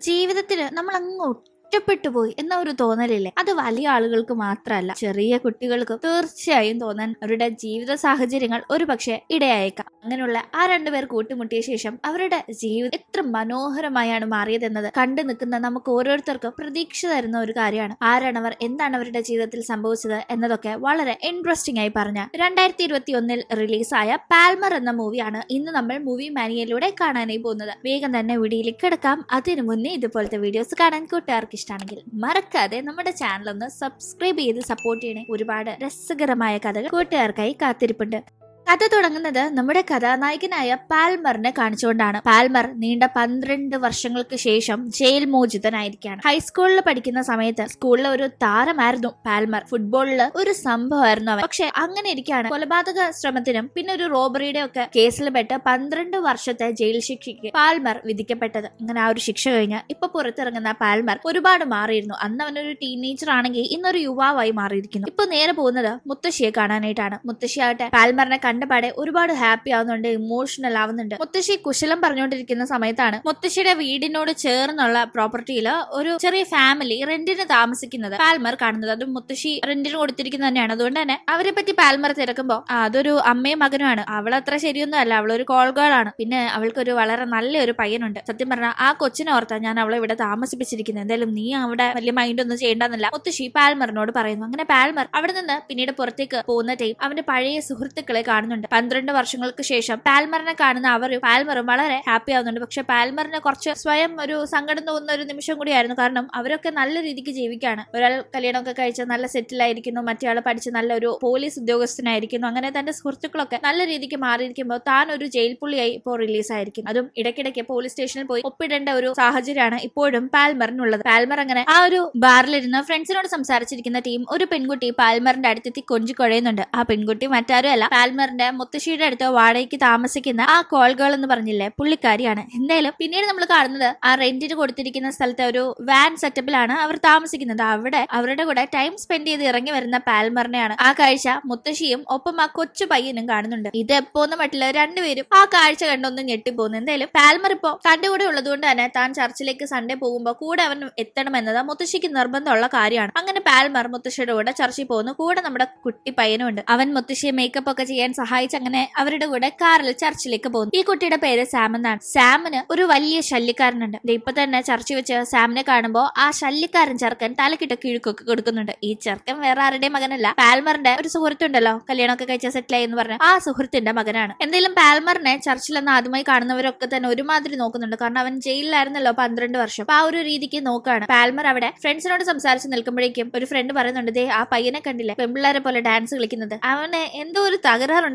ജീവിതത്തിൽ നമ്മൾ അങ്ങ് ഒറ്റപ്പെട്ടു പോയി എന്ന ഒരു തോന്നലില്ലേ? അത് വലിയ ആളുകൾക്ക് മാത്രമല്ല ചെറിയ കുട്ടികൾക്കും തീർച്ചയായും തോന്നാൻ അവരുടെ ജീവിത സാഹചര്യങ്ങൾ ഒരു പക്ഷേ ഇടയായേക്കാം. അങ്ങനെയുള്ള ആ രണ്ടുപേർ കൂട്ടിമുട്ടിയ ശേഷം അവരുടെ ജീവിതം എത്ര മനോഹരമായാണ് മാറിയതെന്നത് കണ്ടു നിൽക്കുന്ന നമുക്ക് ഓരോരുത്തർക്കും പ്രതീക്ഷ തരുന്ന ഒരു കാര്യമാണ്. ആരാണവർ എന്താണ് അവരുടെ ജീവിതത്തിൽ സംഭവിച്ചത് എന്നതൊക്കെ വളരെ ഇൻട്രസ്റ്റിംഗ് ആയി പറഞ്ഞ രണ്ടായിരത്തി ഇരുപത്തി ഒന്നിൽ റിലീസായ പാൽമർ എന്ന മൂവിയാണ് ഇന്ന് നമ്മൾ മൂവി മാനിയയിലൂടെ കാണാനായി പോകുന്നത്. വേഗം തന്നെ വീഡിയോയിലേക്ക് കിടക്കാം. അതിനു മുന്നേ ഇതുപോലത്തെ വീഡിയോസ് കാണാൻ കൂട്ടുകാർക്ക് ഇഷ്ടമാണെങ്കിൽ മറക്കാതെ നമ്മുടെ ചാനൽ ഒന്ന് സബ്സ്ക്രൈബ് ചെയ്ത് സപ്പോർട്ട് ചെയ്യണേ. ഒരുപാട് രസകരമായ കഥകൾ കൂട്ടുകാർക്കായി കാത്തിരിപ്പുണ്ട്. കഥ തുടങ്ങുന്നത് നമ്മുടെ കഥാനായകനായ പാൽമറിനെ കാണിച്ചുകൊണ്ടാണ്. പാൽമർ നീണ്ട പന്ത്രണ്ട് വർഷങ്ങൾക്ക് ശേഷം ജയിൽ മോചിതനായിരിക്കുകയാണ്. ഹൈസ്കൂളിൽ പഠിക്കുന്ന സമയത്ത് സ്കൂളിലെ ഒരു താരമായിരുന്നു പാൽമർ. ഫുട്ബോളിൽ ഒരു സംഭവമായിരുന്നു അവൻ. പക്ഷെ അങ്ങനെ ഇരിക്കുകയാണ്. കൊലപാതക ശ്രമത്തിനും പിന്നെ ഒരു റോബറിയുടെ ഒക്കെ കേസിൽ പെട്ട് പന്ത്രണ്ട് വർഷത്തെ ജയിൽ ശിക്ഷയ്ക്ക് പാൽമർ വിധിക്കപ്പെട്ടത്. അങ്ങനെ ആ ഒരു ശിക്ഷ കഴിഞ്ഞ് ഇപ്പൊ പുറത്തിറങ്ങുന്ന പാൽമർ ഒരുപാട് മാറിയിരുന്നു. അന്ന് അവനൊരു ടീനേജർ ആണെങ്കിൽ ഇന്നൊരു യുവാവായി മാറിയിരിക്കുന്നു. ഇപ്പൊ നേരെ പോകുന്നത് മുത്തശ്ശിയെ കാണാനായിട്ടാണ്. മുത്തശ്ശിയാകട്ടെ പാൽമറിനെ കണ്ടപാടെ ഒരുപാട് ഹാപ്പി ആവുന്നുണ്ട് ഇമോഷണൽ ആവുന്നുണ്ട്. മുത്തശ്ശി കുശലം പറഞ്ഞുകൊണ്ടിരിക്കുന്ന സമയത്താണ് മുത്തശ്ശിയുടെ വീടിനോട് ചേർന്നുള്ള പ്രോപ്പർട്ടിയിൽ ഒരു ചെറിയ ഫാമിലി റെന്റിന് താമസിക്കുന്നത് പാൽമർ കാണുന്നത്. അതും മുത്തശ്ശി റെന്റിന് കൊടുത്തിരിക്കുന്നത് തന്നെയാണ്. അതുകൊണ്ട് തന്നെ അവരെ പറ്റി പാൽമർ തിരക്കുമ്പോ അതൊരു അമ്മയും മകനുമാണ്. അവൾ അത്ര ശരിയൊന്നും അല്ല അവളൊരു കോൾ ഗേൾ പിന്നെ അവൾക്കൊരു വളരെ നല്ലൊരു പയ്യനുണ്ട്. സത്യം പറഞ്ഞാൽ ആ കൊച്ചിനെ ഓർത്താ ഞാൻ അവളെ ഇവിടെ താമസിപ്പിച്ചിരിക്കുന്നത്. എന്തായാലും നീ അവിടെ വലിയ മൈൻഡ് ഒന്നും ചെയ്യേണ്ടെന്നല്ല. മുത്തശ്ശി പാൽമറിനോട് പറയുന്നു അങ്ങനെ പാൽമർ അവിടെ നിന്ന് പിന്നീട് പുറത്തേക്ക് പോകുന്ന ടൈം അവന്റെ പഴയ സുഹൃത്തുക്കളെ കാണുന്നുണ്ട്. പന്ത്രണ്ട് വർഷങ്ങൾക്ക് ശേഷം പാൽമറിനെ കാണുന്ന അവർ പാൽമറും വളരെ ഹാപ്പി ആവുന്നുണ്ട്. പക്ഷെ പാൽമറിന് കുറച്ച് സ്വയം ഒരു സങ്കടം തോന്നുന്ന ഒരു നിമിഷം കൂടിയായിരുന്നു. കാരണം അവരൊക്കെ നല്ല രീതിക്ക് ജീവിക്കാണ്. ഒരാൾ കല്യാണമൊക്കെ കഴിച്ച് നല്ല സെറ്റിൽ ആയിരിക്കുന്നു. മറ്റേ പഠിച്ച് നല്ലൊരു പോലീസ് ഉദ്യോഗസ്ഥനായിരിക്കുന്നു. അങ്ങനെ തന്റെ സുഹൃത്തുക്കളൊക്കെ നല്ല രീതിക്ക് മാറിയിരിക്കുമ്പോൾ താൻ ഒരു ജയിൽ പുള്ളിയായി ഇപ്പോൾ റിലീസ് ആയിരിക്കും അതും ഇടയ്ക്കിടയ്ക്ക് പോലീസ് സ്റ്റേഷനിൽ പോയി ഒപ്പിടേണ്ട ഒരു സാഹചര്യമാണ് ഇപ്പോഴും പാൽമറിനുള്ളത്. പാൽമർ അങ്ങനെ ആ ഒരു ബാറിലിരുന്ന് ഫ്രണ്ട്സിനോട് സംസാരിച്ചിരിക്കുന്ന ടീം ഒരു പെൺകുട്ടി പാൽമറിന്റെ അടുത്തെത്തി കൊഞ്ചി കുഴയുന്നുണ്ട്. ആ പെൺകുട്ടി മറ്റാരും അല്ല പാൽമറിന്റെ മുത്തശ്ശിയുടെ അടുത്ത് വാടകയ്ക്ക് താമസിക്കുന്ന ആ കോൾ ഗേൾ എന്ന് പറഞ്ഞില്ലേ പുള്ളിക്കാരിയാണ്. എന്തായാലും പിന്നീട് നമ്മൾ കാണുന്നത് ആ റെന്റിന് കൊടുത്തിരിക്കുന്ന സ്ഥലത്തെ ഒരു വാൻ സെറ്റപ്പിലാണ് അവർ താമസിക്കുന്നത്. അവിടെ അവരുടെ കൂടെ ടൈം സ്പെൻഡ് ചെയ്ത് ഇറങ്ങി വരുന്ന പാൽമറിനെയാണ്. ആ കാഴ്ച മുത്തശ്ശിയും ഒപ്പം ആ കൊച്ചു പയ്യനും കാണുന്നുണ്ട്. ഇത് എപ്പോന്ന് പറ്റില്ല രണ്ടുപേരും ആ കാഴ്ച കണ്ടൊന്ന് ഞെട്ടിപ്പോകുന്നു എന്തായാലും പാൽമർ ഇപ്പോ തന്റെ കൂടെ ഉള്ളതുകൊണ്ട് തന്നെ താൻ ചർച്ചിലേക്ക് സൺഡേ പോകുമ്പോൾ കൂടെ അവൻ എത്തണമെന്നത് മുത്തശ്ശിക്ക് നിർബന്ധമുള്ള കാര്യമാണ്. അങ്ങനെ പാൽമർ മുത്തശ്ശിയുടെ കൂടെ ചർച്ചിൽ പോകുന്നു. കൂടെ നമ്മുടെ കുട്ടി പയ്യനുണ്ട് അവൻ മുത്തശ്ശിയെ മേക്കപ്പ് ഒക്കെ ചെയ്യാൻ സഹായിച്ച് അങ്ങനെ അവരുടെ കൂടെ കാറിൽ ചർച്ചിലേക്ക് പോകുന്നു. ഈ കുട്ടിയുടെ പേര് സാം എന്നാണ്. സാമിന് ഒരു വലിയ ശല്യക്കാരനുണ്ട്. ഇപ്പൊ തന്നെ ചർച്ച വെച്ച് സാമിനെ കാണുമ്പോൾ ആ ശല്യക്കാരൻ ചെറുക്കൻ തലക്കിട്ട കിഴുക്കൊക്കെ കൊടുക്കുന്നുണ്ട്. ഈ ചെറുക്കൻ വേറെ ആരുടെയും മകനല്ല. പാൽമറിന്റെ ഒരു സുഹൃത്തുണ്ടല്ലോ കല്യാണമൊക്കെ കഴിച്ച സെറ്റിൽ ആയി എന്ന് പറഞ്ഞു. ആ സുഹൃത്തിന്റെ മകനാണ്. എന്തെങ്കിലും പാൽമറിനെ ചർച്ചിൽ നിന്ന് ആദ്യമായി കാണുന്നവരൊക്കെ തന്നെ ഒരുമാതിരി നോക്കുന്നുണ്ട്. കാരണം അവൻ ജയിലിലായിരുന്നല്ലോ പന്ത്രണ്ട് വർഷം. അപ്പൊ ആ ഒരു രീതിക്ക് നോക്കാണ്. പാൽമർ അവിടെ ഫ്രണ്ട്സിനോട് സംസാരിച്ച് നിൽക്കുമ്പോഴേക്കും ഒരു ഫ്രണ്ട് പറയുന്നുണ്ട് ദേ ആ പയ്യനെ കണ്ടില്ലേ? പെമ്പിള്ളേരെ പോലെ ഡാൻസ് കളിക്കുന്നത്. അവന് എന്തോ ഒരു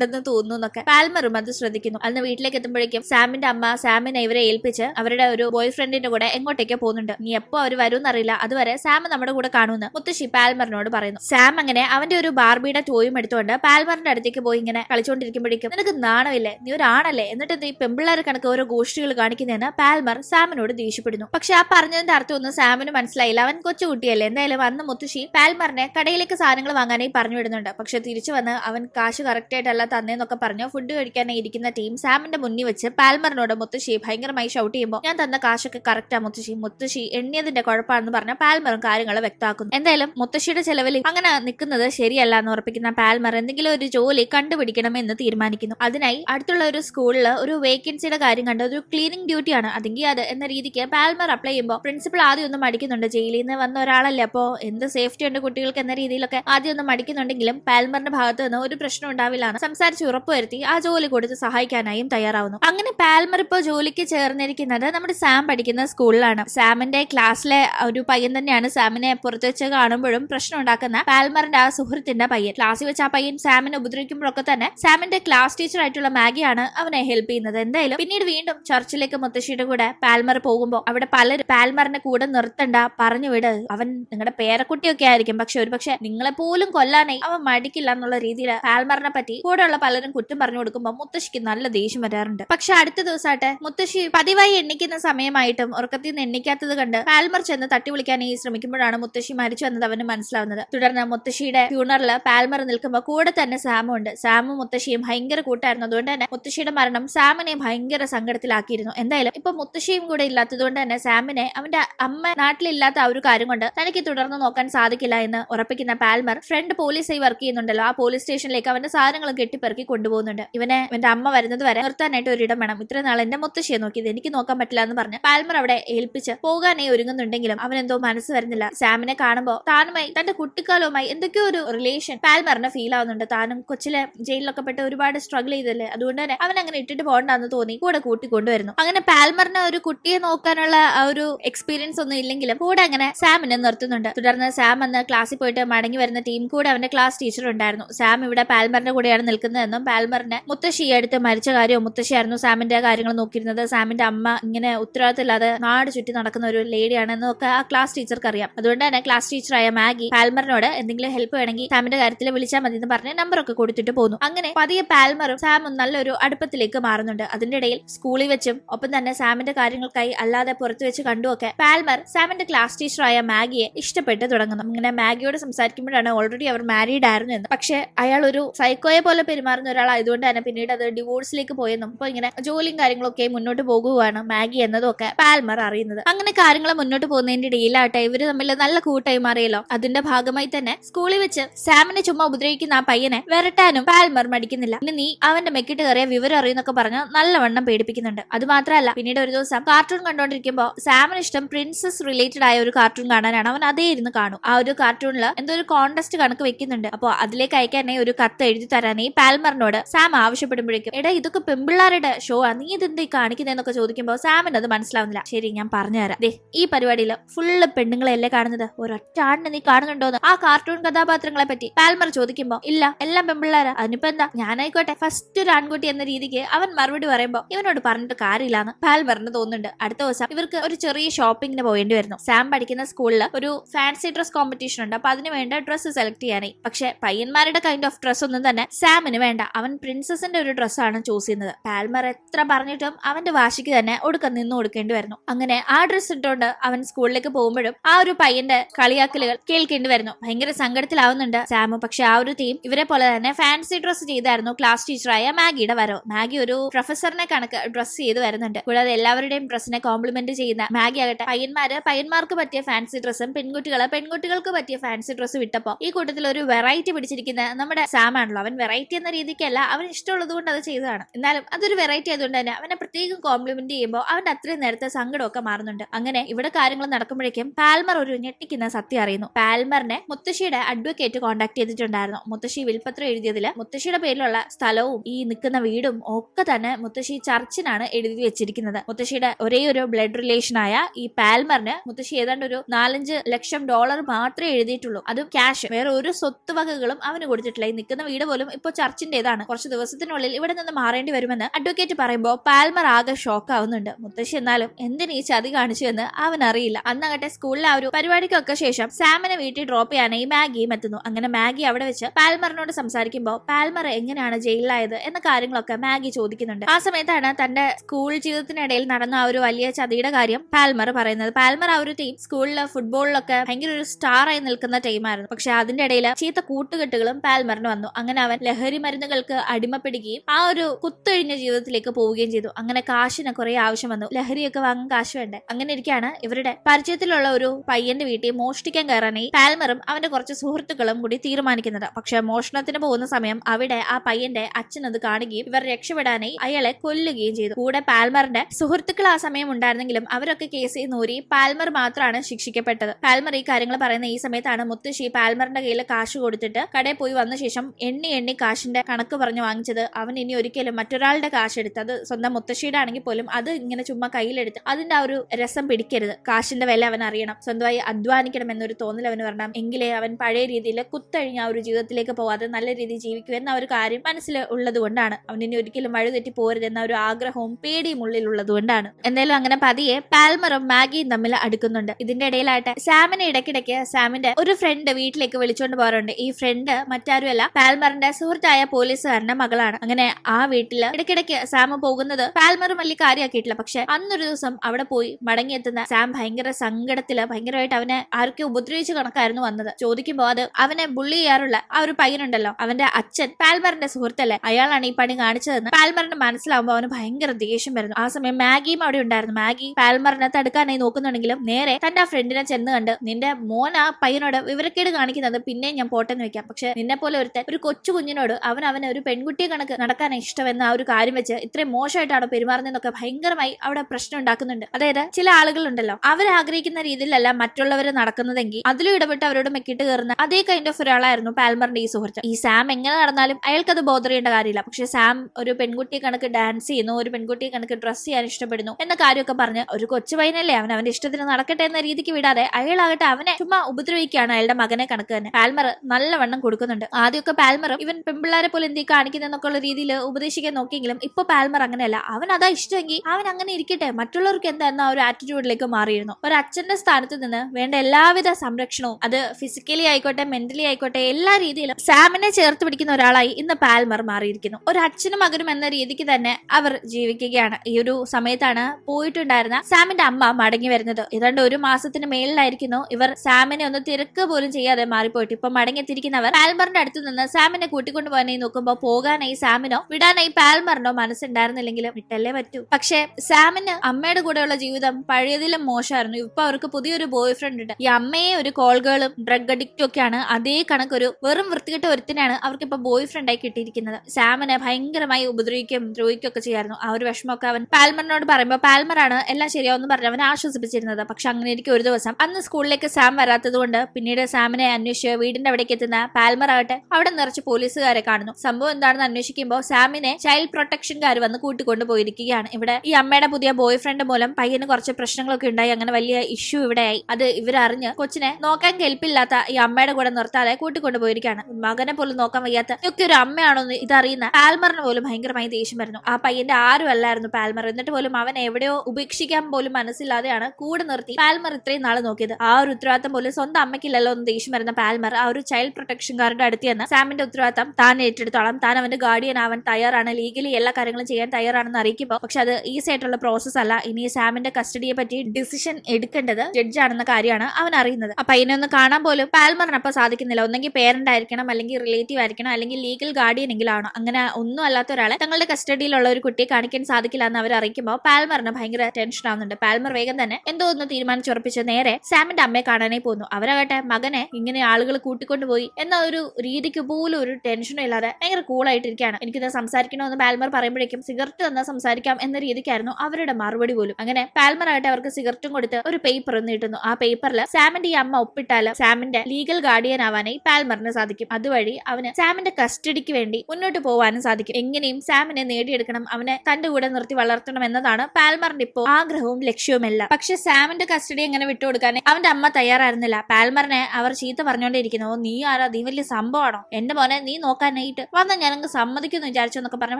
തകരാറുണ്ടെന്ന് തോന്നുന്നു എന്നൊക്കെ പാൽമറും അത് ശ്രദ്ധിക്കുന്നു. അന്ന് വീട്ടിലേക്ക് എത്തുമ്പോഴേക്കും സാമിന്റെ അമ്മ സാമിനെ ഇവരെ ഏൽപ്പിച്ച് അവരുടെ ഒരു ബോയ് ഫ്രണ്ടിന്റെ കൂടെ എങ്ങോട്ടേക്കോ പോകുന്നുണ്ട്. നീ എപ്പോ അവർ വരുമെന്നറിയില്ല. അതുവരെ സാം നമ്മുടെ കൂടെ കാണുമെന്ന് മുത്തശ്ശി പാൽമറിനോട് പറയുന്നു. സാം അങ്ങനെ അവന്റെ ഒരു ബാർബിയുടെ ടോയും എടുത്തുകൊണ്ട് പാൽമറിന്റെ അടുത്തേക്ക് പോയി ഇങ്ങനെ കളിച്ചുകൊണ്ടിരിക്കുമ്പോഴേക്കും നിനക്ക് നാണമില്ലേ? നീ ഒരാണല്ലേ എന്നിട്ട് നീ പെമ്പിള്ളേരെ കണക്ക് ഓരോ ഗോഷ്ഠികൾ കാണിക്കുന്നതെന്ന് പാൽമർ സാമിനോട് ദേഷ്യപ്പെടുന്നു. പക്ഷെ ആ പറഞ്ഞതിന്റെ അർത്ഥം ഒന്നും സാമിന് മനസ്സിലായില്ല. അവൻ കൊച്ചുകുട്ടിയല്ലേ എന്തായാലും അന്ന് മുത്തശ്ശി പാൽമറിനെ കടയിലേക്ക് സാധനങ്ങൾ വാങ്ങാനായി പറഞ്ഞു വിടുന്നുണ്ട്. പക്ഷെ തിരിച്ചു വന്ന് അവൻ കാശ് കറക്റ്റ് ആയിട്ടല്ല തന്നേന്നൊക്കെ പറഞ്ഞു ഫുഡ് കഴിക്കാനായി ഇരിക്കുന്ന ടീം സാമിന്റെ മുന്നിൽ വെച്ച് പാൽമറിനോട് മുത്തശ്ശി ഭയങ്കരമായി ഷൗട്ട് ചെയ്യുമ്പോൾ ഞാൻ തന്ന കാശൊക്കെ കറക്റ്റാ മുത്തശ്ശി. മുത്തശ്ശി എണ്ണിയതിന്റെ കുഴപ്പമാണെന്ന് പറഞ്ഞ പാൽമറും കാര്യങ്ങൾ വ്യക്തമാക്കുന്നു. എന്തായാലും മുത്തശ്ശിയുടെ ചെലവിൽ അങ്ങനെ നിൽക്കുന്നത് ശരിയല്ല എന്ന് ഉറപ്പിക്കുന്ന പാൽമർ എന്തെങ്കിലും ഒരു ജോലി കണ്ടുപിടിക്കണമെന്ന് തീരുമാനിക്കുന്നു. അതിനായി അടുത്തുള്ള ഒരു സ്കൂളിൽ ഒരു വേക്കൻസിയുടെ കാര്യം കണ്ട് ഒരു ക്ലീനിങ് ഡ്യൂട്ടിയാണ് അതെങ്കിൽ അത് എന്ന രീതിക്ക് പാൽമർ അപ്ലൈ ചെയ്യുമ്പോൾ പ്രിൻസിപ്പൾ ആദ്യം ഒന്ന് മടിക്കുന്നുണ്ട്. ജയിലിൽ നിന്ന് വന്ന ഒരാളല്ലേ? അപ്പോൾ എന്ത് സേഫ്റ്റി ഉണ്ട് കുട്ടികൾക്ക് എന്ന രീതിയിലൊക്കെ ആദ്യം ഒന്ന് മടിക്കുന്നുണ്ടെങ്കിലും പാൽമറിന്റെ ഭാഗത്ത് നിന്ന് ഒരു പ്രശ്നം ഉണ്ടാവില്ല സംസാരിച്ച് ഉറപ്പുവരുത്തി ആ ജോലി കൊടുത്ത് സഹായിക്കാനായും തയ്യാറാവുന്നു. അങ്ങനെ പാൽമർ ഇപ്പോൾ ജോലിക്ക് ചേർന്നിരിക്കുന്നത് നമ്മുടെ സാം പഠിക്കുന്ന സ്കൂളിലാണ്. സാമിന്റെ ക്ലാസ്സിലെ ഒരു പയ്യൻ തന്നെയാണ് സാമിനെ പുറത്ത് വെച്ച് കാണുമ്പോഴും പ്രശ്നം ഉണ്ടാക്കുന്ന പാൽമറിന്റെ ആ സുഹൃത്തിന്റെ പയ്യൻ. ക്ലാസ്സിൽ വെച്ച് ആ പയ്യൻ സാമിനെ ഉപദ്രവിക്കുമ്പോഴൊക്കെ തന്നെ സാമിന്റെ ക്ലാസ് ടീച്ചർ ആയിട്ടുള്ള മാഗിയാണ് അവനെ ഹെൽപ്പ് ചെയ്യുന്നത്. എന്തായാലും പിന്നീട് വീണ്ടും ചർച്ചിലേക്ക് മുത്തശ്ശിയുടെ കൂടെ പാൽമർ പോകുമ്പോൾ അവിടെ പലരും പാൽമറിന്റെ കൂടെ നിർത്തണ്ട പറഞ്ഞു വിട്. അവൻ നിങ്ങളുടെ പേരക്കുട്ടിയൊക്കെ ആയിരിക്കും. പക്ഷെ ഒരു പക്ഷെ നിങ്ങളെ പോലും കൊല്ലാനായി അവൻ മടിക്കില്ല എന്നുള്ള രീതിയിൽ പാൽമറിനെ പറ്റി കൂടെ അവിടെയുള്ള പലരും കുറ്റം പറഞ്ഞു കൊടുക്കുമ്പോൾ മുത്തശ്ശിക്ക് നല്ല ദേഷ്യം വരാറുണ്ട്. പക്ഷെ അടുത്ത ദിവസമായിട്ട് മുത്തശ്ശി പതിവായി എണ്ണിക്കുന്ന സമയമായിട്ടും ഉറക്കത്തിൽ നിന്ന് എണ്ണിക്കാത്തത് കണ്ട് പാൽമർ ചെന്ന് തട്ടി വിളിക്കാനായി ശ്രമിക്കുമ്പോഴാണ് മുത്തശ്ശി മരിച്ചു എന്നത് അവന് മനസ്സിലാവുന്നത്. തുടർന്ന് മുത്തശ്ശിയുടെ ഫ്യൂണറിൽ പാൽമർ നിൽക്കുമ്പോൾ കൂടെ തന്നെ സാമും ഉണ്ട് സാമും മുത്തശ്ശിയും ഭയങ്കര കൂട്ടായിരുന്നു. അതുകൊണ്ട് തന്നെ മുത്തശ്ശിയുടെ മരണം സാമിനെ ഭയങ്കര സങ്കടത്തിലാക്കിയിരുന്നു. എന്തായാലും ഇപ്പൊ മുത്തശ്ശിയും കൂടെ ഇല്ലാത്തതുകൊണ്ട് തന്നെ സാമിനെ അവന്റെ അമ്മ നാട്ടിലില്ലാത്ത ആ ഒരു കാര്യം കൊണ്ട് തനിക്ക് തുടർന്ന് നോക്കാൻ സാധിക്കില്ല എന്ന് ഉറപ്പിക്കുന്ന പാൽമർ ഫ്രണ്ട് പോലീസായി വർക്ക് ചെയ്യുന്നുണ്ടല്ലോ. ആ പോലീസ് സ്റ്റേഷനിലേക്ക് അവന്റെ സാധനങ്ങളും കെട്ടിപ്പെറുക്കി കൊണ്ടുപോകുന്നുണ്ട്. ഇവനെ ഇവന്റെ അമ്മ വരുന്നത് വരെ നിർത്താനായിട്ട് ഒരിടം വേണം. ഇത്ര നാൾ എന്റെ മുത്തശ്ശിയെ നോക്കിയത് എനിക്ക് നോക്കാൻ പറ്റില്ല എന്ന് പറഞ്ഞ് പാൽമർ അവിടെ ഏൽപ്പിച്ച് പോകാനേ ഒരുങ്ങുന്നുണ്ടെങ്കിലും അവൻ എന്തോ മനസ്സ് വരുന്നില്ല. സാമിനെ കാണുമ്പോൾ താനുമായി തന്റെ കുട്ടിക്കാലവുമായി എന്തൊക്കെയോ ഒരു റിലേഷൻ പാൽമറിന് ഫീൽ ആവുന്നുണ്ട്. താനും കൊച്ചിലെ ജയിലിലൊക്കെ പെട്ട് ഒരുപാട് സ്ട്രഗിൾ ചെയ്തല്ലേ? അതുകൊണ്ട് തന്നെ അവൻ അങ്ങനെ ഇട്ടിട്ട് പോകണ്ടെന്ന് തോന്നി. കൂടെ കൂട്ടിക്കൊണ്ടുവരുന്നു. അങ്ങനെ പാൽമറിന് ഒരു കുട്ടിയെ നോക്കാനുള്ള ആ ഒരു എക്സ്പീരിയൻസ് ഒന്നും ഇല്ലെങ്കിലും കൂടെ അങ്ങനെ സാമിനെ നിർത്തുന്നുണ്ട്. തുടർന്ന് സാം അന്ന് ക്ലാസ്സിൽ പോയിട്ട് മടങ്ങി വരുന്ന ടീം കൂടെ അവന്റെ ക്ലാസ് ടീച്ചർ ഉണ്ടായിരുന്നു. സാം ഇവിടെ പാൽമറിന്റെ കൂടെയാണ് നിൽക്കുന്നതെന്നും പാൽമറിന് മുത്തശ്ശി ഈ അടുത്ത് മരിച്ച കാര്യവും മുത്തശ്ശിയായിരുന്നു സാമിന്റെ കാര്യങ്ങൾ നോക്കിയിരുന്നത്. സാമിന്റെ അമ്മ ഇങ്ങനെ ഉത്തരവാദിത്തമില്ലാതെ നാട് ചുറ്റി നടക്കുന്ന ഒരു ലേഡിയാണെന്നും ഒക്കെ ആ ക്ലാസ് ടീച്ചർക്ക് അറിയാം അതുകൊണ്ട് തന്നെ ക്ലാസ് ടീച്ചറായ മാഗി പാൽമറിനോട് എന്തെങ്കിലും ഹെൽപ്പ് വേണമെങ്കിൽ സാമിന്റെ കാര്യത്തിൽ വിളിച്ചാൽ മതി എന്ന് പറഞ്ഞ് നമ്പറൊക്കെ കൊടുത്തിട്ട് പോന്നു. അങ്ങനെ പതിയെ പാൽമറും സാമും നല്ലൊരു അടുപ്പത്തിലേക്ക് മാറുന്നുണ്ട്. അതിന്റെ ഇടയിൽ സ്കൂളിൽ വെച്ചും ഒപ്പം തന്നെ സാമിന്റെ കാര്യങ്ങൾക്കായി അല്ലാതെ പുറത്തു വെച്ച് കണ്ടുമൊക്കെ പാൽമർ സാമിന്റെ ക്ലാസ് ടീച്ചറായ മാഗിയെ ഇഷ്ടപ്പെട്ട് തുടങ്ങുന്നു. അങ്ങനെ മാഗിയോട് സംസാരിക്കുമ്പോഴാണ് ഓൾറെഡി അവർ മാരീഡ് ആയിരുന്നു എന്ന്. പക്ഷെ അയാൾ ഒരു സൈക്കോയെ പോലെ പെരുമാറുന്ന ഒരാളായതുകൊണ്ട് തന്നെ പിന്നീട് അത് ഡിവോഴ്സിലേക്ക് പോയെന്നും ഇപ്പൊ ഇങ്ങനെ ജോലിയും കാര്യങ്ങളൊക്കെ മുന്നോട്ട് പോകുകയാണ് മാഗി എന്നതും ഒക്കെ പാൽമർ അറിയുന്നത്. അങ്ങനെ കാര്യങ്ങൾ മുന്നോട്ട് പോകുന്നതിന്റെ ഇടയിലാട്ടെ ഇവർ തമ്മിൽ നല്ല കൂട്ടായി മാറിയല്ലോ അതിന്റെ ഭാഗമായി തന്നെ സ്കൂളിൽ വെച്ച് സാമിനെ ചുമ്മാ ഉപദ്രവിക്കുന്ന ആ പയ്യനെ വരട്ടാനും പാൽമർ മടിക്കുന്നില്ല. പിന്നെ നീ അവന്റെ മെക്കിട്ട് കയറിയ വിവരം അറിയുന്നൊക്കെ പറഞ്ഞ് നല്ലവണ്ണം പേടിപ്പിക്കുന്നുണ്ട്. അത് മാത്രമല്ല പിന്നീട് ഒരു ദിവസം കാർട്ടൂൺ കണ്ടോണ്ടിരിക്കുമ്പോ സാമിന് ഇഷ്ടം പ്രിൻസസ് റിലേറ്റഡ് ആയ ഒരു കാർട്ടൂൺ കാണാനാണ്. അവൻ അതേ ഇരുന്ന് കാണും. ആ ഒരു കാർട്ടൂണിൽ എന്തോ ഒരു കോണ്ടസ്റ്റ് കണക്ക് വെക്കുന്നുണ്ട്. അപ്പൊ അതിലേക്ക് അയക്കാനായി ഒരു കത്ത് എഴുതി തരാനായി പാൽമറിനോട് സാം ആവശ്യപ്പെടുമ്പോഴേക്കും എടാ ഇതൊക്കെ പെമ്പിള്ളാരുടെ ഷോ ആ നീ ഇതെന്ത് കാണിക്കുന്നതെന്നൊക്കെ ചോദിക്കുമ്പോൾ സാമിന് അത് മനസ്സിലാവുന്നില്ല. ശരി ഞാൻ പറഞ്ഞുതരാം ദേ ഈ പരിപാടിയിൽ ഫുള്ള് പെണ്ണുങ്ങളെയല്ലേ കാണുന്നത്? ഒരൊറ്റ ആണിനെ നീ കാണുന്നുണ്ടോന്ന്. ആ കാർട്ടൂൺ കഥാപാത്രങ്ങളെ പറ്റി പാൽമർ ചോദിക്കുമ്പോ ഇല്ല എല്ലാം പെമ്പിള്ളാരാ. അതിനിപ്പോ എന്താ? ഞാനായിക്കോട്ടെ. ഫസ്റ്റ് ഒരു ആൺകുട്ടി എന്ന രീതിക്ക് അവൻ മറുപടി പറയുമ്പോ ഇവനോട് പറഞ്ഞിട്ട് കാര്യമില്ലാന്ന് പാൽമറിന് തോന്നുന്നുണ്ട്. അടുത്ത ദിവസം ഇവർക്ക് ഒരു ചെറിയ ഷോപ്പിങ്ങിന് പോകേണ്ടി വരുന്നു. സാം പഠിക്കുന്ന സ്കൂളിൽ ഒരു ഫാൻസി ഡ്രസ് കോമ്പറ്റീഷൻ ഉണ്ട്. അപ്പൊ അതിന് വേണ്ട ഡ്രസ്സ് സെലക്ട് ചെയ്യാനായി. പക്ഷെ പയ്യന്മാരുടെ കൈൻഡ് ഓഫ് ഡ്രസ് ഒന്നും തന്നെ സാമിന് വേണ്ട. അവൻ പ്രിൻസസിന്റെ ഒരു ഡ്രസ്സാണ് ചൂസ് ചെയ്യുന്നത്. പാൽമർ എത്ര പറഞ്ഞിട്ടും അവന്റെ വാശിക്ക് തന്നെ ഒടുക്കം നിന്ന് കൊടുക്കേണ്ടി വരുന്നു. അങ്ങനെ ആ ഡ്രസ് ഇട്ടുകൊണ്ട് അവൻ സ്കൂളിലേക്ക് പോകുമ്പോഴും ആ ഒരു പയ്യന്റെ കളിയാക്കലുകൾ കേൾക്കേണ്ടി വരുന്നു. ഭയങ്കര സങ്കടത്തിലാവുന്നുണ്ട് സാമു. പക്ഷെ ആ ഒരു ടീം ഇവരെ പോലെ തന്നെ ഫാൻസി ഡ്രസ്സ് ചെയ്തായിരുന്നു ക്ലാസ് ടീച്ചറായ മാഗിയുടെ വരവ്. മാഗി ഒരു പ്രൊഫസറിനെ കണക്ക് ഡ്രസ്സ് ചെയ്ത് വരുന്നുണ്ട്. കൂടാതെ എല്ലാവരുടെയും ഡ്രസ്സിനെ കോംപ്ലിമെന്റ് ചെയ്യുന്ന മാഗി ആകട്ടെ. പയ്യന്മാര് പയ്യന്മാർക്ക് പറ്റിയ ഫാൻസി ഡ്രസ്സും പെൺകുട്ടികളെ പെൺകുട്ടികൾക്ക് പറ്റിയ ഫാൻസി ഡ്രസ്സ് വിട്ടപ്പോ ഈ കൂട്ടത്തിൽ ഒരു വെറൈറ്റി പിടിച്ചിരിക്കുന്ന നമ്മുടെ സാമാണല്ലോ. അവൻ വെറൈറ്റി എന്ന രീതിക്കല്ല അവൻ ഇഷ്ടമുള്ളത് കൊണ്ട് അത് ചെയ്തതാണ്. എന്നാലും അതൊരു വെറൈറ്റി ആയതുകൊണ്ട് തന്നെ അവനെ പ്രത്യേകം കോംപ്ലിമെന്റ് ചെയ്യുമ്പോൾ അവന്റെ അത്രയും നേരത്തെ സങ്കടമൊക്കെ മാറുന്നുണ്ട്. അങ്ങനെ ഇവിടെ കാര്യങ്ങൾ നടക്കുമ്പോഴേക്കും പാൽമർ ഒരു ഞെട്ടിക്കുന്ന സത്യം അറിയുന്നു. പാൽമറിനെ മുത്തശ്ശിയുടെ അഡ്വക്കേറ്റ് കോൺടാക്ട് ചെയ്തിട്ടുണ്ടായിരുന്നു. മുത്തശ്ശി വിൽപത്രം എഴുതിയതിൽ മുത്തശ്ശിയുടെ പേരിലുള്ള സ്ഥലവും ഈ നിൽക്കുന്ന വീടും ഒക്കെ തന്നെ മുത്തശ്ശി ചർച്ചിനാണ് എഴുതി വെച്ചിരിക്കുന്നത്. മുത്തശ്ശിയുടെ ഒരേ ഒരു ബ്ലഡ് ആയ ഈ പാൽമറിന് മുത്തശ്ശി ഏതാണ്ട് ഒരു നാലഞ്ച് ലക്ഷം ഡോളർ മാത്രമേ എഴുതിയിട്ടുള്ളൂ. അതും ക്യാഷ് വേറെ ഒരു സ്വത്ത് വകകളും അവന് കൊടുത്തിട്ടില്ല. ഈ നിൽക്കുന്ന വീട് പോലും ഇപ്പോൾ ചർച്ചിന്റേതാണ് കുറച്ച് ദിവസത്തിനുള്ളിൽ ഇവിടെ നിന്ന് മാറേണ്ടി വരുമെന്ന് അഡ്വക്കേറ്റ് പറയുമ്പോൾ പാൽമർ ആകെ ഷോക്ക് ആവുന്നുണ്ട്. മുത്തശ്ശി എന്നാലും എന്തിനീ ചതി കാണിച്ചു എന്ന് അവൻ അറിയില്ല അന്നകട്ടെ സ്കൂളിലെ ആ ഒരു പരിപാടിക്കൊക്കെ ശേഷം സാമിനെ വീട്ടിൽ ഡ്രോപ്പ് ചെയ്യാനായി മാഗിയും എത്തുന്നു. അങ്ങനെ മാഗി അവിടെ വെച്ച് പാൽമറിനോട് സംസാരിക്കുമ്പോൾ പാൽമർ എങ്ങനെയാണ് ജയിലിലായത് എന്ന കാര്യങ്ങളൊക്കെ മാഗി ചോദിക്കുന്നുണ്ട്. ആ സമയത്താണ് തന്റെ സ്കൂൾ ജീവിതത്തിനിടയിൽ നടന്ന ആ ഒരു വലിയ ചതിയുടെ കാര്യം പാൽമർ പറയുന്നത്. പാൽമർ ആ ഒരു ടീം സ്കൂളിലെ ഫുട്ബോളിലൊക്കെ ഭയങ്കര ഒരു സ്റ്റാർ ആയി നിൽക്കുന്ന ടീമായിരുന്നു പക്ഷെ അതിന്റെ ഇടയിൽ ചീത്ത കൂട്ടുകെട്ടുകളും പാൽമറിന് വന്നു. അങ്ങനെ അവൻ ലഹരി മരുന്നുകൾക്ക് അടിമപ്പെടുകയും ആ ഒരു കുത്തൊഴിഞ്ഞ ജീവിതത്തിലേക്ക് പോവുകയും ചെയ്തു. അങ്ങനെ കാശിന് കുറെ ആവശ്യം വന്നു. ലഹരിയൊക്കെ വാങ്ങാൻ കാശ് വേണ്ടേ? അങ്ങനെ ഇരിക്കുകയാണ് ഇവരുടെ പരിചയത്തിലുള്ള ഒരു പയ്യന്റെ വീട്ടിൽ മോഷ്ടിക്കാൻ കയറാനായി പാൽമറും അവന്റെ കുറച്ച് സുഹൃത്തുക്കളും കൂടി തീരുമാനിക്കുന്നത്. പക്ഷെ മോഷണത്തിന് പോകുന്ന സമയം അവിടെ ആ പയ്യന്റെ അച്ഛൻ അത് കാണുകയും ഇവർ രക്ഷപ്പെടാനായി അയാളെ കൊല്ലുകയും ചെയ്തു. കൂടെ പാൽമറിന്റെ സുഹൃത്തുക്കൾ ആ സമയം ഉണ്ടായിരുന്നെങ്കിലും അവരൊക്കെ കേസിൽ നൂരി പാൽമർ മാത്രമാണ് ശിക്ഷിക്കപ്പെട്ടത്. പാൽമർ ഈ കാര്യങ്ങൾ പറയുന്ന ഈ സമയത്താണ് മുത്തശ്ശി പാൽമറിന്റെ കയ്യിൽ കാശ് കൊടുത്തിട്ട് കടയിൽ പോയി വന്ന ശേഷം എണ്ണി എണ്ണി കാശിന്റെ കണക്ക് പറഞ്ഞു വാങ്ങിച്ചത് അവൻ ഇനി ഒരിക്കലും മറ്റൊരാളുടെ കാശ് എടുത്ത് അത് സ്വന്തം മുത്തശ്ശിയുടെ ആണെങ്കിൽ പോലും അത് ഇങ്ങനെ ചുമ്മാ കയ്യിലെടുത്ത് അതിന്റെ ആ ഒരു രസം പിടിക്കരുത്. കാശിന്റെ വില അവൻ അറിയണം. സ്വന്തമായി അധ്വാനിക്കണം എന്നൊരു തോന്നൽ അവന് വരണം. എങ്കിലേ അവൻ പഴയ രീതിയിൽ കുത്തഴിഞ്ഞ ആ ഒരു ജീവിതത്തിലേക്ക് പോവാതെ നല്ല രീതിയിൽ ജീവിക്കൂ എന്ന ഒരു കാര്യം മനസ്സിൽ ഉള്ളത് കൊണ്ടാണ് അവൻ ഇനി ഒരിക്കലും വഴിതെറ്റി പോരുത് എന്ന ഒരു ആഗ്രഹവും പേടിയും ഉള്ളിലുള്ളത് കൊണ്ടാണ് എന്തായാലും അങ്ങനെ പതിയെ പാൽമറും മാഗിയും തമ്മിൽ അടുക്കുന്നുണ്ട്. ഇതിന്റെ ഇടയിലായിട്ട് സാമിനെ ഇടയ്ക്കിടയ്ക്ക് സാമിന്റെ ഒരു ഫ്രണ്ട് വീട്ടിലേക്ക് വിളിച്ചുകൊണ്ട് പോകാറുണ്ട്. ഈ ഫ്രണ്ട് മറ്റാരുമല്ല പാൽമറിന്റെ സുഹൃത്തായ സുഹൃത്തായ പോലീസുകാരന്റെ മകളാണ്. അങ്ങനെ ആ വീട്ടിൽ ഇടയ്ക്കിടയ്ക്ക് സാം പോകുന്നത് പാൽമറും വലിയ കാര്യമാക്കിയിട്ടില്ല പക്ഷെ അന്നൊരു ദിവസം അവിടെ പോയി മടങ്ങിയെത്തുന്ന സാം ഭയങ്കര സങ്കടത്തിൽ ഭയങ്കരമായിട്ട് അവനെ ആരൊക്കെ ഉപദ്രവിച്ച് കണക്കായിരുന്നു വന്നത്. ചോദിക്കുമ്പോൾ അത് അവനെ ബുള്ളി ചെയ്യാറുള്ള ആ ഒരു പയ്യനുണ്ടല്ലോ. അവന്റെ അച്ഛൻ പാൽമറിന്റെ സുഹൃത്തല്ലേ? അയാളാണ് ഈ പണി കാണിച്ചതെന്ന് പാൽമറിന്റെ മനസ്സിലാവുമ്പോൾ അവന് ഭയങ്കര ദേഷ്യം വരുന്നു. ആ സമയം മാഗിയും അവിടെ ഉണ്ടായിരുന്നു. മാഗി പാൽമറിനെ തടുക്കാനായി നോക്കുന്നുണ്ടെങ്കിലും നേരെ തന്റെ ആ ഫ്രണ്ടിനെ ചെന്ന് കണ്ട് നിന്റെ മോൻ ആ പയ്യനോട് വിവരക്കേട് കാണിക്കുന്നത് പിന്നെയും ഞാൻ പോട്ടെന്ന് വെക്കാം. പക്ഷെ നിന്നെ പോലെ ഒരുത്തൻ ഒരു കൊച്ചു കുഞ്ഞിനോട് അവൻ അവനെ ഒരു പെൺകുട്ടിയെ കണക്ക് നടക്കാൻ ഇഷ്ടമെന്ന ആ ഒരു കാര്യം വെച്ച് ഇത്രയും മോശമായിട്ടാണ് പെരുമാറുന്നതെന്നൊക്കെ ഭയങ്കരമായി അവിടെ പ്രശ്നം ഉണ്ടാക്കുന്നുണ്ട്. അതായത് ചില ആളുകളുണ്ടല്ലോ അവർ ആഗ്രഹിക്കുന്ന രീതിയിലല്ല മറ്റുള്ളവർ നടക്കുന്നതെങ്കിൽ അതിലും ഇടപെട്ട് അവരോട് മെക്കിട്ട് കയറുന്ന അതേ കൈൻഡ് ഓഫ് ഒരാളായിരുന്നു പാൽമറിന്റെ ഈ സുഹൃത്ത്. ഈ സാം എങ്ങനെ നടന്നാലും അയാൾക്കത് ബോധർ ചെയ്യേണ്ട കാര്യമില്ല. പക്ഷെ സാം ഒരു പെൺകുട്ടിയെ കണക്ക് ഡാൻസ് ചെയ്യുന്നു ഒരു പെൺകുട്ടിയെ കണക്ക് ഡ്രസ്സ് ചെയ്യാൻ ഇഷ്ടപ്പെടുന്നു എന്ന കാര്യമൊക്കെ പറഞ്ഞ് ഒരു കൊച്ചു പയ്യനല്ലേ അവൻ അവന്റെ ഇഷ്ടത്തിന് നടക്കട്ടെ എന്ന രീതിക്ക് വിടാതെ അയാളാകട്ടെ അവനെ ചുമ്മാ ഉപദ്രവിക്കുകയാണ് അയാളുടെ മകനെ കണക്ക് തന്നെ. പാൽമർ നല്ലവണ്ണം കൊടുക്കുന്നുണ്ട്. ആദ്യമൊക്കെ പാൽമറും ഇവൻ പെൺപിള്ളാരെ പോലെ എന്തി കാണിക്കുന്നൊക്കെ ഉള്ള രീതിയിൽ ഉപദേശിക്കാൻ നോക്കിയെങ്കിലും ഇപ്പൊ പാൽമർ അങ്ങനെയല്ല. അവൻ അതാ ഇഷ്ടമെങ്കിൽ അവൻ അങ്ങനെ ഇരിക്കട്ടെ. മറ്റുള്ളവർക്ക് എന്താ ആ ഒരു ആറ്റിറ്റ്യൂഡിലേക്ക് മാറിയിരുന്നു. ഒരു അച്ഛന്റെ സ്ഥാനത്ത് നിന്ന് വേണ്ട എല്ലാവിധ സംരക്ഷണവും അത് ഫിസിക്കലി ആയിക്കോട്ടെ മെന്റലി ആയിക്കോട്ടെ എല്ലാ രീതിയിലും സാമിനെ ചേർത്ത് പിടിക്കുന്ന ഒരാളായി ഇന്ന് പാൽമർ മാറിയിരിക്കുന്നു. ഒരു അച്ഛനും മകനും എന്ന രീതിക്ക് തന്നെ അവർ ജീവിക്കുകയാണ്. ഈ ഒരു സമയത്താണ് പോയിട്ടുണ്ടായിരുന്ന സാമിന്റെ അമ്മ മടങ്ങി വരുന്നത്. ഏതാണ്ട് ഒരു മാസത്തിന് മേളിലായിരിക്കുന്നു ഇവർ സാമിനെ ഒന്ന് തിരക്ക് പോലും ചെയ്യാതെ മാറിപ്പോയിട്ട്. ഇപ്പൊ മടങ്ങിയെത്തിയിരിക്കുന്നവർ പാൽമറിന്റെ അടുത്ത് നിന്ന് സാമിനെ കൂട്ടിക്കൊണ്ടു പോകാനായി നോക്കുമ്പോൾ പോകാനായി സാമിനോ വിടാനായി പാൽമറിനോ മനസ്സുണ്ടായിരുന്നില്ലെങ്കിലും വിട്ടല്ലേ പറ്റൂ. പക്ഷെ സാമിന് അമ്മയുടെ കൂടെയുള്ള ജീവിതം പഴയതിലും മോശമായിരുന്നു. ഇപ്പൊ അവർക്ക് പുതിയൊരു ബോയ് ഫ്രണ്ട് ഉണ്ട്. ഈ അമ്മയെ ഒരു കോൾ ഗേളും ഡ്രഗ് അഡിക്റ്റും ഒക്കെയാണ്. അതേ കണക്കൊരു വെറും വൃത്തികെട്ട ഒരുത്തിനാണ് അവർക്ക് ഇപ്പൊ ബോയ് ഫ്രണ്ടായി കിട്ടിയിരിക്കുന്നത്. സാമിനെ ഭയങ്കരമായി ഉപദ്രവിക്കുകയും ദ്രോഹിക്കുകയും ഒക്കെ ചെയ്യായിരുന്നു. ആ ഒരു വിഷമമൊക്കെ അവൻ പാൽമറിനോട് പറയുമ്പോൾ പാൽമറാണ് എല്ലാം ശരിയാവെന്ന് പറഞ്ഞ് അവൻ ആശ്വസിപ്പിച്ചിരുന്നത്. പക്ഷെ അങ്ങനെ ഇരിക്കും ഒരു ദിവസം. അന്ന് സ്കൂളിലേക്ക് സാം വരാത്തത് കൊണ്ട് പിന്നീട് സാമിനെ അന്വേഷിച്ച് വീടിന്റെ അവിടേക്ക് എത്തുന്ന പാൽമർ ആകട്ടെ അവിടെ നിറച്ച് പോലീസുകാരെ കാണുന്നു. സംഭവം എന്താണെന്ന് അന്വേഷിക്കുമ്പോൾ സാമിനെ ചൈൽഡ് പ്രൊട്ടക്ഷൻകാർ വന്ന് കൂട്ടിക്കൊണ്ടു പോയിരിക്കുകയാണ് ഇവിടെ ഈ അമ്മയുടെ പുതിയ ബോയ് ഫ്രണ്ട് മൂലം പയ്യന് കുറച്ച് പ്രശ്നങ്ങളൊക്കെ ഉണ്ടായി. അങ്ങനെ വലിയ ഇഷ്യൂ ഇവിടെയായി. അത് ഇവരറിഞ്ഞ് കൊച്ചിനെ നോക്കാൻ കെൽപ്പില്ലാത്ത ഈ അമ്മയുടെ കൂടെ നിർത്താതെ കൂട്ടിക്കൊണ്ടു പോയിരിക്കുകയാണ് മകനെ പോലും നോക്കാൻ വയ്യാത്ത ഒക്കെ ഒരു അമ്മയാണോ ഇതറിയുന്ന പാൽമറിന് പോലും ഭയങ്കരമായി ദേഷ്യം വരുന്നു. ആ പയ്യന്റെ ആരും അല്ലായിരുന്നു പാൽമർ. എന്നിട്ട് പോലും അവൻ എവിടെയോ ഉപേക്ഷിക്കാൻ പോലും മനസ്സില്ലാതെയാണ് കൂടെ നിർത്തി പാൽമർ ഇത്രയും നാളെ നോക്കിയത്. ആ ഒരു ഉത്തരവാദിത്തം പോലും സ്വന്തം അമ്മയ്ക്കില്ലല്ലോ എന്ന് ദേഷ്യം വരുന്ന പാൽമർ ആ ഒരു ചൈൽഡ് പ്രൊട്ടക്ഷൻകാരുടെ അടുത്ത് തന്നെ സാമിന്റെ ഉത്തരവാദിത്തം താൻ ഏറ്റെടുത്തോളാം. താൻ അവന്റെ ഗാർഡിയൻ ആവാൻ തയ്യാറാണ്. ലീഗലി എല്ലാ കാര്യങ്ങളും ചെയ്യാൻ തയ്യാറാണെന്ന് അറിയിക്കുമ്പോൾ പക്ഷെ അത് ഈസി ആയിട്ടുള്ള പ്രോസസ് അല്ല. ഇനി സാമിന്റെ കസ്റ്റഡിയെ പറ്റി ഡിസിഷൻ എടുക്കേണ്ടത് ജഡ്ജാണെന്ന കാര്യമാണ് അവൻ അറിയുന്നത്. അപ്പൊ അതിനൊന്ന് കാണാൻ പോലും പാൽമറിന് അപ്പൊ സാധിക്കുന്നില്ല. ഒന്നെങ്കിൽ പേരന്റ് ആയിരിക്കണം അല്ലെങ്കിൽ റിലേറ്റീവ് ആയിരിക്കണം അല്ലെങ്കിൽ ലീഗൽ ഗാർഡിയൻ എങ്കിലാണോ അങ്ങനെ ഒന്നും അല്ലാത്ത ഒരാളെ തങ്ങളുടെ കസ്റ്റഡിയിലുള്ള ഒരു കുട്ടിയെ കാണിക്കാൻ സാധിക്കില്ല എന്ന് അവർ അറിയിക്കുമ്പോൾ പാൽമറിന് ഭയങ്കര ടെൻഷൻ ആവുന്നുണ്ട്. പാൽമർ വേഗം തന്നെ എന്തോ ഒന്ന് തീരുമാനിച്ചുറപ്പിച്ച് നേരെ സാമിന്റെ അമ്മയെ കാണാനേ പോകുന്നു അവരാകട്ടെ മകനെ ഇങ്ങനെ ആളുകൾ കൂട്ടിക്കൊണ്ടുപോയി എന്ന ഒരു രീതിക്ക് പോലും ഒരു ടെൻഷനും ഇല്ലാതെ ഭയങ്കര കൂളായിട്ടിരിക്കുകയാണ് എനിക്കിത് സംസാരിക്കണമെന്ന് പാൽമർ പറയുമ്പോഴേക്കും സിഗരറ്റ് തന്നാൽ സംസാരിക്കാം എന്ന രീതിക്കായിരുന്നു അവരുടെ മറുപടി പോലും. അങ്ങനെ പാൽമർ ആയിട്ട് അവർക്ക് സിഗരറ്റും കൊടുത്ത് ഒരു പേപ്പർ നീട്ടുന്നു ആ പേപ്പറിൽ സാമിന്റെ ഈ അമ്മ ഒപ്പിട്ടാൽ സാമിന്റെ ലീഗൽ ഗാർഡിയൻ ആവാനായി പാൽമറിന് സാധിക്കും. അതുവഴി അവന് സാമിന്റെ കസ്റ്റഡിക്ക് വേണ്ടി മുന്നോട്ട് പോകാനും സാധിക്കും. എങ്ങനെയും സാമിനെ നേടിയെടുക്കണം അവനെ തന്റെ കൂടെ നിർത്തി വളർത്തണം എന്നതാണ് പാൽമറിന്റെ ഇപ്പോൾ ആഗ്രഹവും ലക്ഷ്യവുമെല്ലാം പക്ഷെ സാമിന്റെ കസ്റ്റഡി എങ്ങനെ വിട്ടുകൊടുക്കാൻ അവന്റെ അമ്മ തയ്യാറായിരുന്നില്ല. പാൽമറിനെ അവർ ചീത്ത പറഞ്ഞുകൊണ്ടിരിക്കുന്നു നീ ആരാ? നീ വലിയ സംഭവമാണോ? എന്റെ മോനെ നീ നോക്കാനായിട്ട് വന്ന ഞാനങ്ങ് സമ്മതിക്കുന്നു വിചാരിച്ചു എന്നൊക്കെ പറഞ്ഞ്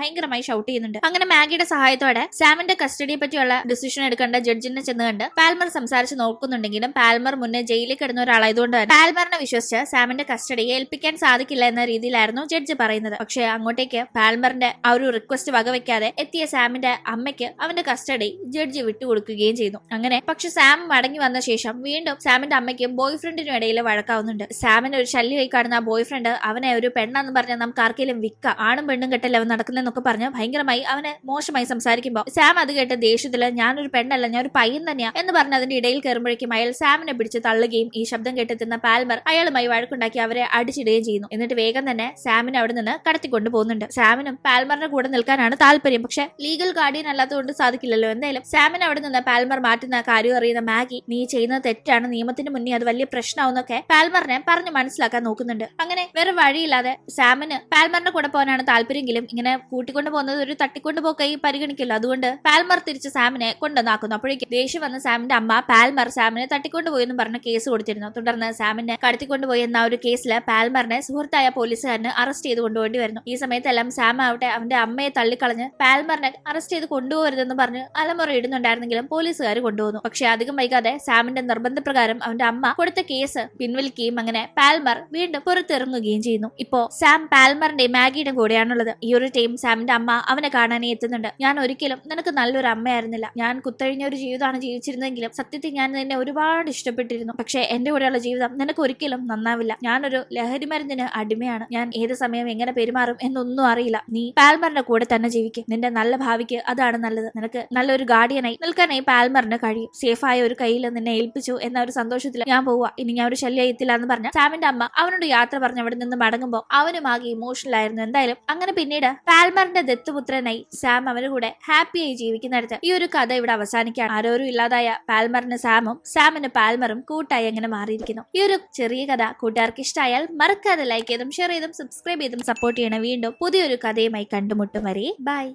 ഭയങ്കരമായി ഷൗട്ട് ചെയ്യുന്നുണ്ട്. അങ്ങനെ മാഗിയുടെ സഹായത്തോടെ സാമിന്റെ കസ്റ്റഡിയെ പറ്റിയുള്ള ഡിസിഷൻ എടുക്കേണ്ട ജഡ്ജിനെ ചെന്ന് കണ്ട് പാൽമർ സംസാരിച്ച് നോക്കുന്നുണ്ടെങ്കിലും പാൽമർ മുന്നേ ജയിലിൽ കിടന്ന ഒരാളായതുകൊണ്ട് പാൽമറിനെ വിശ്വസിച്ച് സാമിന്റെ കസ്റ്റഡി ഏൽപ്പിക്കാൻ സാധിക്കില്ല എന്ന രീതിയിലായിരുന്നു ജഡ്ജ് പറയുന്നത്. പക്ഷേ അങ്ങോട്ടേക്ക് പാൽമറിന്റെ ആ ഒരു റിക്വസ്റ്റ് വകവെക്കാതെ എത്തിയ സാമിന്റെ അമ്മയ്ക്ക് അവന്റെ കസ്റ്റഡി ജഡ്ജി വിട്ടുകൊടുക്കുകയും ചെയ്തു. അങ്ങനെ പക്ഷെ സാം മടങ്ങി വന്ന ശേഷം വീണ്ടും സാമിന്റെ അമ്മയ്ക്കും ബോയ് ഫ്രണ്ടിനും ഇടയിൽ വഴക്കാവുന്നുണ്ട്. സാമിന് ഒരു ശല്യമായി കാണുന്ന ആ ബോയ് ഫ്രണ്ട് അവനെ ഒരു പെണ്ണെന്ന് പറഞ്ഞാൽ നമുക്ക് ആർക്കെങ്കിലും വിൽക്കാം. ആണും പെണ്ണും കെട്ടല്ല അവൻ നടക്കുന്നതെന്നൊക്കെ പറഞ്ഞ് ഭയങ്കരമായി അവനെ മോശമായി സംസാരിക്കുമ്പോൾ സാം അത് കേട്ട് ദേഷ്യത്തിൽ ഞാനൊരു പെണ്ണല്ല ഞാൻ ഒരു പയ്യൻ തന്നെയാ എന്ന് പറഞ്ഞ് അതിന്റെ ഇടയിൽ കയറുമ്പോഴേക്കും അയാൾ സാമിനെ പിടിച്ച് തള്ളുകയും ഈ ശബ്ദം കേട്ടെത്തുന്ന പാൽമർ അയാളുമായി വഴക്കുണ്ടാക്കി അവരെ അടിച്ചിടുകയും ചെയ്യുന്നു. എന്നിട്ട് വേഗം തന്നെ സാമിനെ അവിടെ നിന്ന് കടത്തിക്കൊണ്ടു പോകുന്നുണ്ട്. സാമിനും പാൽമറിന്റെ കൂടെ നിൽക്കാനാണ് താല്പര്യം. പക്ഷെ ലീഗൽ ഗാർഡിയൻ അല്ലാത്തതുകൊണ്ട് സാധിക്കില്ലല്ലോ. എന്തായാലും സാമിനെ അവിടെ നിന്ന് പാൽമർ മാറ്റുന്ന കാര്യം അറിയുന്ന മാഗി നീ ചെയ്യുന്നത് തെറ്റാണ് നിയമത്തിന് മുന്നേ അത് വലിയ പ്രശ്നമാവുന്നൊക്കെ പാൽമറിനെ പറഞ്ഞു മനസ്സിലാക്കാൻ നോക്കുന്നുണ്ട്. അങ്ങനെ വേറെ വഴിയില്ലാതെ സാമിന് പാൽമറിന്റെ കൂടെ പോകാനാണ് താല്പര്യമെങ്കിലും ഇങ്ങനെ കൂട്ടിക്കൊണ്ടു പോകുന്നത് ഒരു തട്ടിക്കൊണ്ടു പോക്കായി പരിഗണിക്കില്ല. അതുകൊണ്ട് പാൽമർ തിരിച്ച് സാമിനെ കൊണ്ടുവന്നാക്കുന്നു. അപ്പോഴേക്കും ദേഷ്യം വന്ന സാമിന്റെ അമ്മ പാൽമർ സാമിനെ തട്ടിക്കൊണ്ടുപോയി എന്ന് പറഞ്ഞ കേസ് കൊടുത്തിരുന്നു. തുടർന്ന് സാമിനെ കടത്തിക്കൊണ്ടുപോയി എന്ന ഒരു കേസിൽ പാൽമറിനെ സുഹൃത്തായ പോലീസുകാരന് അറസ്റ്റ് ചെയ്ത് കൊണ്ടുപോകേണ്ടി വരുന്നു. ഈ സമയത്തെല്ലാം സാം ആവട്ടെ അവന്റെ അമ്മയെ തള്ളിക്കളഞ്ഞ് പാൽമറിനെ അറസ്റ്റ് ചെയ്ത് കൊണ്ടുപോകരുതെന്ന് പറഞ്ഞ് അലമുറ ഇടുന്നുണ്ടായിരുന്നെങ്കിലും പോലീസുകാർ കൊണ്ടുപോകുന്നു പക്ഷെ അധികം വൈകാതെ സാമിന്റെ നിർബന്ധപ്രകാരം അവന്റെ അമ്മ കൊടുത്ത കേസ് പിൻവലിക്കുകയും അങ്ങനെ പാൽമർ വീണ്ടും പുറത്തിറങ്ങുകയും ചെയ്യുന്നു. ഇപ്പോ സാം പാൽമറിന്റെയും മാഗിയുടെയും കൂടെയാണുള്ളത്. ഈ ഒരു ടൈം സാമിന്റെ അമ്മ അവനെ കാണാനേ എത്തുന്നുണ്ട്. ഞാൻ ഒരിക്കലും നിനക്ക് നല്ലൊരു അമ്മയായിരുന്നില്ല. ഞാൻ കുത്തഴിഞ്ഞ ഒരു ജീവിതമാണ് ജീവിച്ചിരുന്നെങ്കിലും സത്യത്തിൽ ഞാൻ നിന്നെ ഒരുപാട് ഇഷ്ടപ്പെട്ടിരുന്നു. പക്ഷേ എന്റെ കൂടെയുള്ള ജീവിതം നിനക്ക് ഒരിക്കലും നന്നാവില്ല. ഞാനൊരു ലഹരി മരുന്നിന് അടിമയാണ്. ഞാൻ ഏത് സമയം എങ്ങനെ പെരുമാറും എന്നൊന്നും അറിയില്ല. നീ പാൽമറിന്റെ കൂടെ തന്നെ ജീവിക്കും. നിന്റെ നല്ല ഭാവിക്ക് അതാണ് നല്ലത്. നിനക്ക് നല്ലൊരു ഗാർഡിയനായി നിൽക്കാനായി പാൽമറിന് കഴിയും. സേഫായ ഒരു കയ്യിൽ നിന്നെ ഏൽപ്പിച്ചു എന്ന ഒരു സന്തോഷത്തിൽ ഞാൻ പോവുക. ഇനി ഞാൻ ഒരു ശല്യം എത്തില്ല എന്ന് പറഞ്ഞ സാമിന്റെ അമ്മ അവനോട് യാത്ര പറഞ്ഞ് അവിടെ നിന്ന് മടങ്ങുമ്പോൾ അവനും ഇമോഷണൽ ആയിരുന്നു. എന്തായാലും അങ്ങനെ പിന്നീട് പാൽമറിന്റെ ദത്തുപുത്രനായി സാം അവരുടെ കൂടെ ഹാപ്പിയായി ജീവിക്കുന്നിടത്ത് ഈ ഒരു കഥ ഇവിടെ അവസാനിക്കുകയാണ്. ആരോരും ഇല്ലാതായ പാൽമറിന് സാമും സാമിന് പാൽമറും കൂട്ടായി അങ്ങനെ മാറിയിരിക്കുന്നു. ഈ ഒരു ചെറിയ കഥ കൂട്ടുകാർക്ക് ഇഷ്ടമായാൽ മറക്കാതെ ലൈക്ക് ചെയ്തും ഷെയർ ചെയ്തും സബ്സ്ക്രൈബ് ചെയ്തും സപ്പോർട്ട് ചെയ്യണം. വീണ്ടും പുതിയൊരു കഥയുമായി കണ്ടുമുട്ടും വരെ. ബൈ